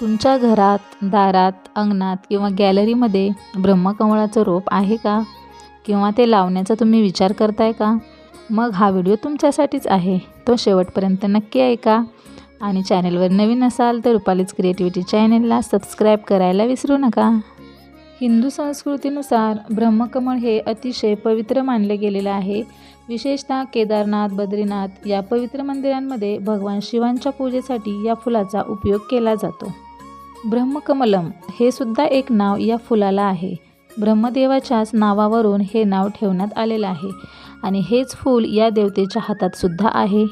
तुमच्या घरात दारात अंगणात किंवा गॅलरीमध्ये ब्रह्मकमळाचं रोप आहे का? किंवा ते लावण्याचा तुम्ही विचार करताय का? मग हा व्हिडिओ तुमच्यासाठीच आहे. तो शेवटपर्यंत नक्की ऐका. आणि चॅनलवर नवीन असाल तर रुपालीच क्रिएटिव्हिटी चॅनलला सबस्क्राईब करायला विसरू नका. हिंदू संस्कृतीनुसार ब्रह्मकमळ हे अतिशय पवित्र मानले गेलेलं आहे. विशेषतः केदारनाथ बद्रीनाथ या पवित्र मंदिरांमध्ये भगवान शिवांच्या पूजेसाठी या फुलाचा उपयोग केला जातो. ब्रह्मकमलम हे सुद्धा एक नाव या फुलाला आहे. ब्रह्मदेवाच्याच नावावरून हे नाव ठेवण्यात आलेलं आहे आणि हेच फूल या देवतेच्या हातात सुद्धा आहे.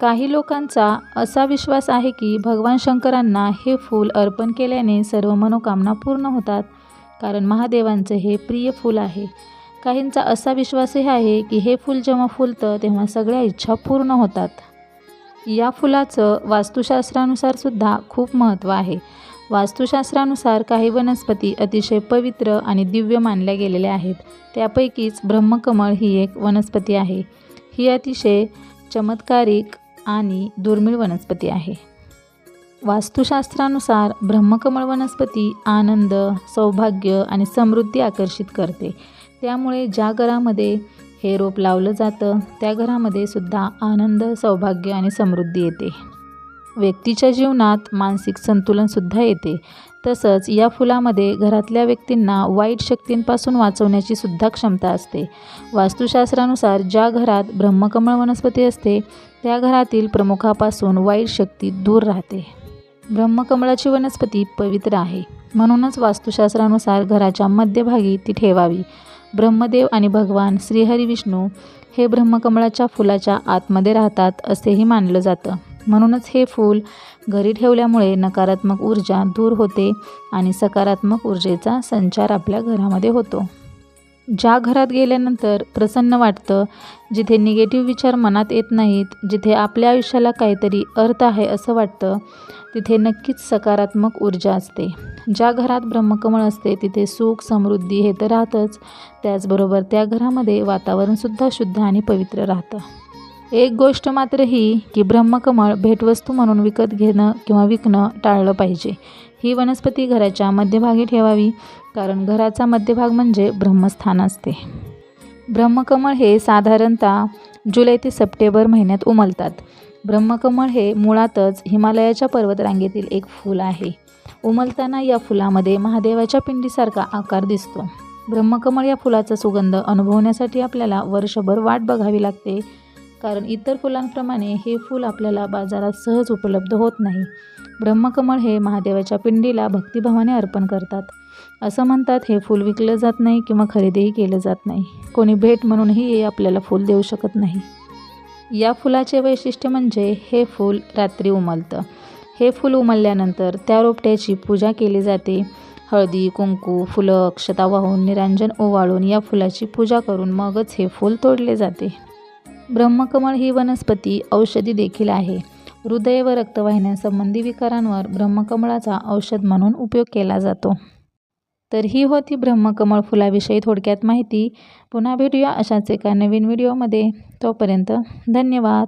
काही लोकांचा असा विश्वास आहे की भगवान शंकरांना हे फूल अर्पण केल्याने सर्व मनोकामना पूर्ण होतात कारण महादेवांचे हे प्रिय फूल आहे. काहींचा असा विश्वासही आहे की हे फूल जेव्हा फुलतं तेव्हा सगळ्या इच्छा पूर्ण होतात. या फुलाचं वास्तुशास्त्रानुसार सुद्धा खूप महत्त्व आहे. वास्तुशास्त्रानुसार काही वनस्पती अतिशय पवित्र आणि दिव्य मानल्या गेलेल्या आहेत. त्यापैकीच ब्रह्मकमळ ही एक वनस्पती आहे. ही अतिशय चमत्कारिक आणि दुर्मिळ वनस्पती आहे. वास्तुशास्त्रानुसार ब्रह्मकमळ वनस्पती आनंद सौभाग्य आणि समृद्धी आकर्षित करते. त्यामुळे ज्या घरामध्ये हे रोप लावलं जातं. त्या घरामध्ये सुद्धा आनंद सौभाग्य आणि समृद्धी येते. व्यक्तीच्या जीवनात मानसिक संतुलनसुद्धा येते. तसंच या फुलामध्ये घरातल्या व्यक्तींना वाईट शक्तींपासून वाचवण्याची सुद्धा क्षमता असते. वास्तुशास्त्रानुसार ज्या घरात ब्रह्मकमळ वनस्पती असते त्या घरातील प्रमुखापासून वाईट शक्ती दूर राहते. ब्रह्मकमळाची वनस्पती पवित्र आहे. म्हणूनच वास्तुशास्त्रानुसार घराच्या मध्यभागी ती ठेवावी. ब्रह्मदेव आणि भगवान श्रीहरी विष्णू हे ब्रह्मकमळाच्या फुलाच्या आतमध्ये राहतात असेही मानलं जातं. म्हणूनच हे फूल घरी ठेवल्यामुळे नकारात्मक ऊर्जा दूर होते आणि सकारात्मक ऊर्जेचा संचार आपल्या घरामध्ये होतो. ज्या घरात गेल्यानंतर प्रसन्न वाटतं जिथे निगेटिव्ह विचार मनात येत नाहीत जिथे आपल्या आयुष्याला काहीतरी अर्थ आहे असं वाटतं तिथे नक्कीच सकारात्मक ऊर्जा असते. ज्या घरात ब्रह्मकमळ असते तिथे सुख समृद्धी हे तर राहतंच. त्याचबरोबर त्या घरामध्ये वातावरणसुद्धा शुद्ध आणि पवित्र राहतं. एक गोष्ट मात्र ही की ब्रह्मकमळ भेटवस्तू म्हणून विकत घेणं किंवा विकणं टाळलं पाहिजे. ही वनस्पती घराच्या मध्यभागी ठेवावी कारण घराचा मध्यभाग म्हणजे ब्रह्मस्थान असते. ब्रह्मकमळ हे साधारणतः जुलै ते सप्टेंबर महिन्यात उमलतात. ब्रह्मकमळ हे मुळातच हिमालयाच्या पर्वतरांगेतील एक फूल आहे. उमलताना या फुलामध्ये महादेवाच्या पिंडीसारखा आकार दिसतो. ब्रह्मकमळ या फुलाचा सुगंध अनुभवण्यासाठी आपल्याला वर्षभर वाट बघावी लागते कारण इतर फुलांप्रमाणे हे फूल आपल्याला बाजारात सहज उपलब्ध होत नाही. ब्रह्मकमळ हे महादेवाच्या पिंडीला भक्तिभावाने अर्पण करतात. असं म्हणतात हे फूल विकलं जात नाही किंवा खरेदीही केलं जात नाही. कोणी भेट म्हणूनही हे आपल्याला फूल देऊ शकत नाही. या फुलाचे वैशिष्ट्य म्हणजे हे फूल रात्री उमलतं. हे फूल उमलल्यानंतर त्या रोपट्याची पूजा केली जाते. हळदी कुंकू फुलं अक्षता वाहून निरांजन ओवाळून या फुलाची पूजा करून मगच हे फूल तोडले जाते. ब्रह्मकमळ ही वनस्पती औषधी देखील आहे. हृदय व रक्तवाहिन्यांसंबंधी विकारांवर ब्रह्मकमळाचा औषध म्हणून उपयोग केला जातो. तर ही होती ब्रह्मकमळ फुलाविषयी थोडक्यात माहिती. पुन्हा भेटूया अशाच एका नवीन व्हिडिओमध्ये. तोपर्यंत धन्यवाद.